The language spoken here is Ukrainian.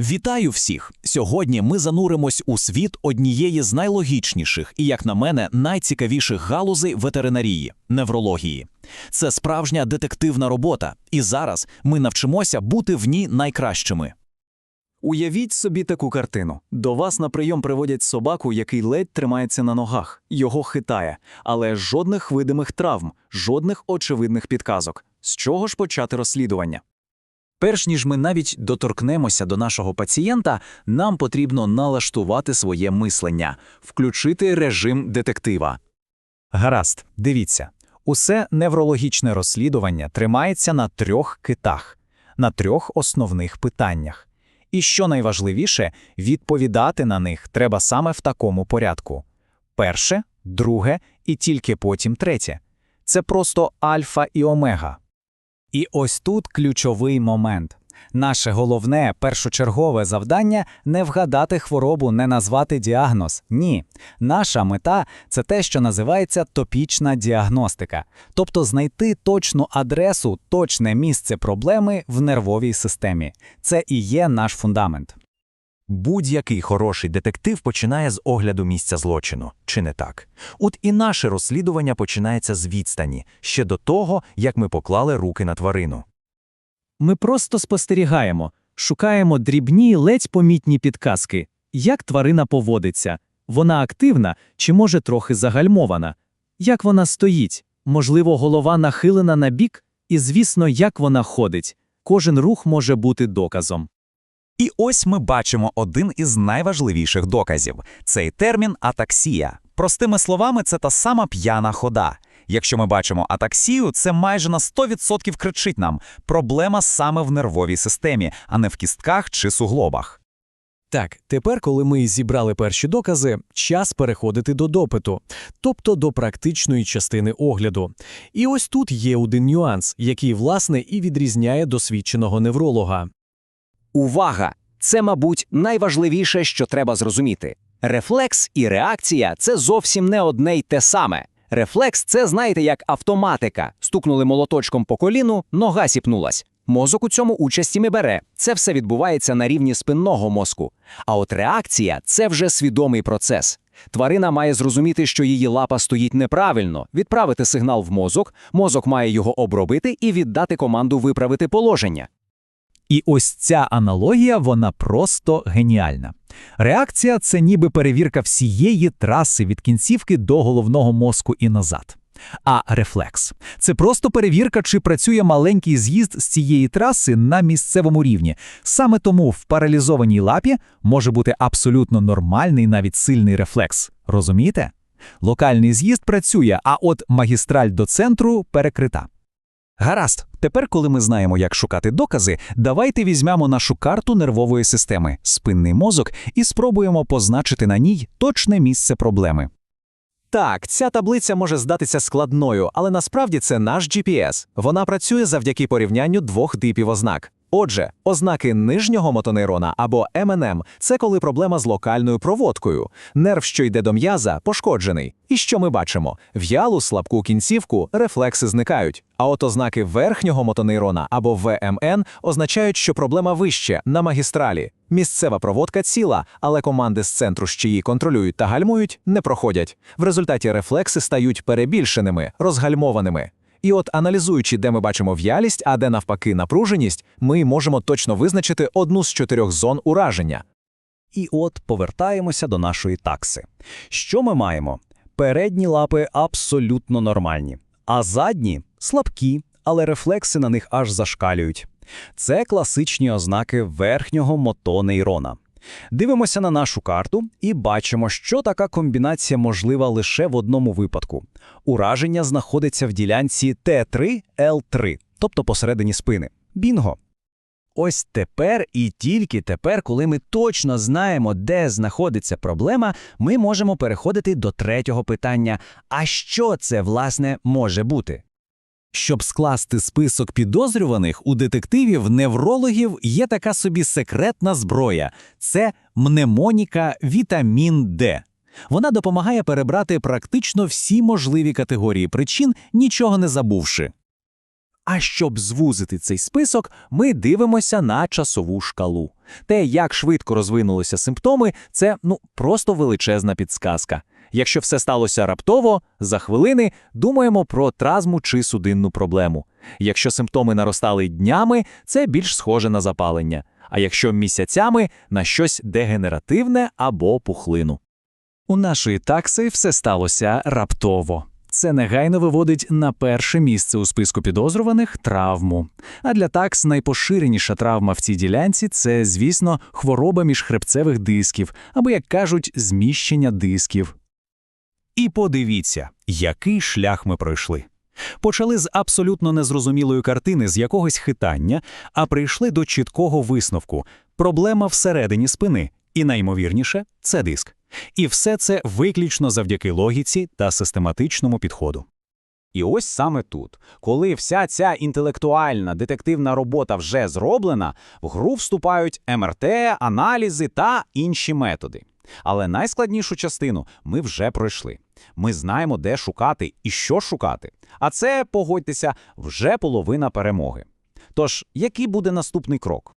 Вітаю всіх! Сьогодні ми зануримось у світ однієї з найлогічніших і, як на мене, найцікавіших галузей ветеринарії неврології. Це справжня детективна робота, і зараз ми навчимося бути в ній найкращими. Уявіть собі таку картину. До вас на прийом приводять собаку, який ледь тримається на ногах, його хитає, але жодних видимих травм, жодних очевидних підказок. З чого ж почати розслідування? Перш ніж ми навіть доторкнемося до нашого пацієнта, нам потрібно налаштувати своє мислення, включити режим детектива. Гаразд, дивіться. Усе неврологічне розслідування тримається на трьох китах, на трьох основних питаннях. І що найважливіше, відповідати на них треба саме в такому порядку: перше, друге і тільки потім третє. Це просто альфа і омега. І ось тут ключовий момент. Наше головне першочергове завдання не вгадати хворобу, не назвати діагноз. Ні. Наша мета це те, що називається топічна діагностика, тобто знайти точну адресу, точне місце проблеми в нервовій системі. Це і є наш фундамент. Будь-який хороший детектив починає з огляду місця злочину, чи не так? От і наше розслідування починається з відстані, ще до того, як ми поклали руки на тварину. Ми просто спостерігаємо, шукаємо дрібні, ледь помітні підказки, як тварина поводиться, вона активна чи може трохи загальмована, як вона стоїть, можливо, голова нахилена на бік, і, звісно, як вона ходить. Кожен рух може бути доказом. І ось ми бачимо один із найважливіших доказів цей термін атаксія. Простими словами, це та сама п'яна хода. Якщо ми бачимо атаксію, це майже на 100% кричить нам проблема саме в нервовій системі, а не в кістках чи суглобах. Так, тепер, коли ми зібрали перші докази, час переходити до допиту, тобто до практичної частини огляду. І ось тут є один нюанс, який, власне, і відрізняє досвідченого невролога. Увага! Це, мабуть, найважливіше, що треба зрозуміти. Рефлекс і реакція це зовсім не одне й те саме. Рефлекс це, знаєте, як автоматика. Стукнули молоточком по коліну, нога сіпнулась. Мозок у цьому участі не бере. Це все відбувається на рівні спинного мозку. А от реакція це вже свідомий процес. Тварина має зрозуміти, що її лапа стоїть неправильно, відправити сигнал в мозок, мозок має його обробити і віддати команду виправити положення. І ось ця аналогія, вона просто геніальна. Реакція це ніби перевірка всієї траси від кінцівки до головного мозку і назад. А рефлекс це просто перевірка, чи працює маленький з'їзд з цієї траси на місцевому рівні. Саме тому в паралізованій лапі може бути абсолютно нормальний, навіть сильний рефлекс. Розумієте? Локальний з'їзд працює, а от магістраль до центру перекрита. Гаразд, тепер, коли ми знаємо, як шукати докази, давайте візьмемо нашу карту нервової системи, спинний мозок, і спробуємо позначити на ній точне місце проблеми. Так, ця таблиця може здатися складною, але насправді це наш GPS. Вона працює завдяки порівнянню двох типів ознак. Отже, ознаки нижнього мотонейрона або МНМ – це коли проблема з локальною проводкою. Нерв, що йде до м'яза, пошкоджений. І що ми бачимо? В'ялу слабку кінцівку рефлекси зникають. А от ознаки верхнього мотонейрона або ВМН означають, що проблема вище на магістралі. Місцева проводка ціла, але команди з центру, що її контролюють та гальмують, не проходять. В результаті рефлекси стають перебільшеними, розгальмованими. І от аналізуючи, де ми бачимо в'ялість, а де навпаки напруженість, ми можемо точно визначити одну з чотирьох зон ураження. І от повертаємося до нашої такси. Що ми маємо? Передні лапи абсолютно нормальні, а задні слабкі, але рефлекси на них аж зашкалюють. Це класичні ознаки верхнього мотонейрона. Дивимося на нашу карту і бачимо, що така комбінація можлива лише в одному випадку. Ураження знаходиться в ділянці Т3Л3, тобто посередині спини. Бінго! Ось тепер і тільки тепер, коли ми точно знаємо, де знаходиться проблема, ми можемо переходити до третього питання: а що це, власне, може бути? Щоб скласти список підозрюваних, у детективів неврологів є така собі секретна зброя це мнемоніка вітамін Д. Вона допомагає перебрати практично всі можливі категорії причин, нічого не забувши. А щоб звузити цей список, ми дивимося на часову шкалу. Те, як швидко розвинулися симптоми, це ну просто величезна підсказка. Якщо все сталося раптово, за хвилини думаємо про травму чи судинну проблему. Якщо симптоми наростали днями, це більш схоже на запалення. А якщо місяцями на щось дегенеративне або пухлину. У нашої такси все сталося раптово. Це негайно виводить на перше місце у списку підозрюваних травму. А для такс найпоширеніша травма в цій ділянці це, звісно, хвороба міжхребцевих дисків, або, як кажуть, зміщення дисків. І подивіться, який шлях ми пройшли. Почали з абсолютно незрозумілої картини з якогось хитання, а прийшли до чіткого висновку – проблема всередині спини, і найімовірніше – це диск. І все це виключно завдяки логіці та систематичному підходу. І ось саме тут, коли вся ця інтелектуальна детективна робота вже зроблена, в гру вступають МРТ, аналізи та інші методи. Але найскладнішу частину ми вже пройшли. Ми знаємо, де шукати і що шукати. А це, погодьтеся, вже половина перемоги. Тож, який буде наступний крок?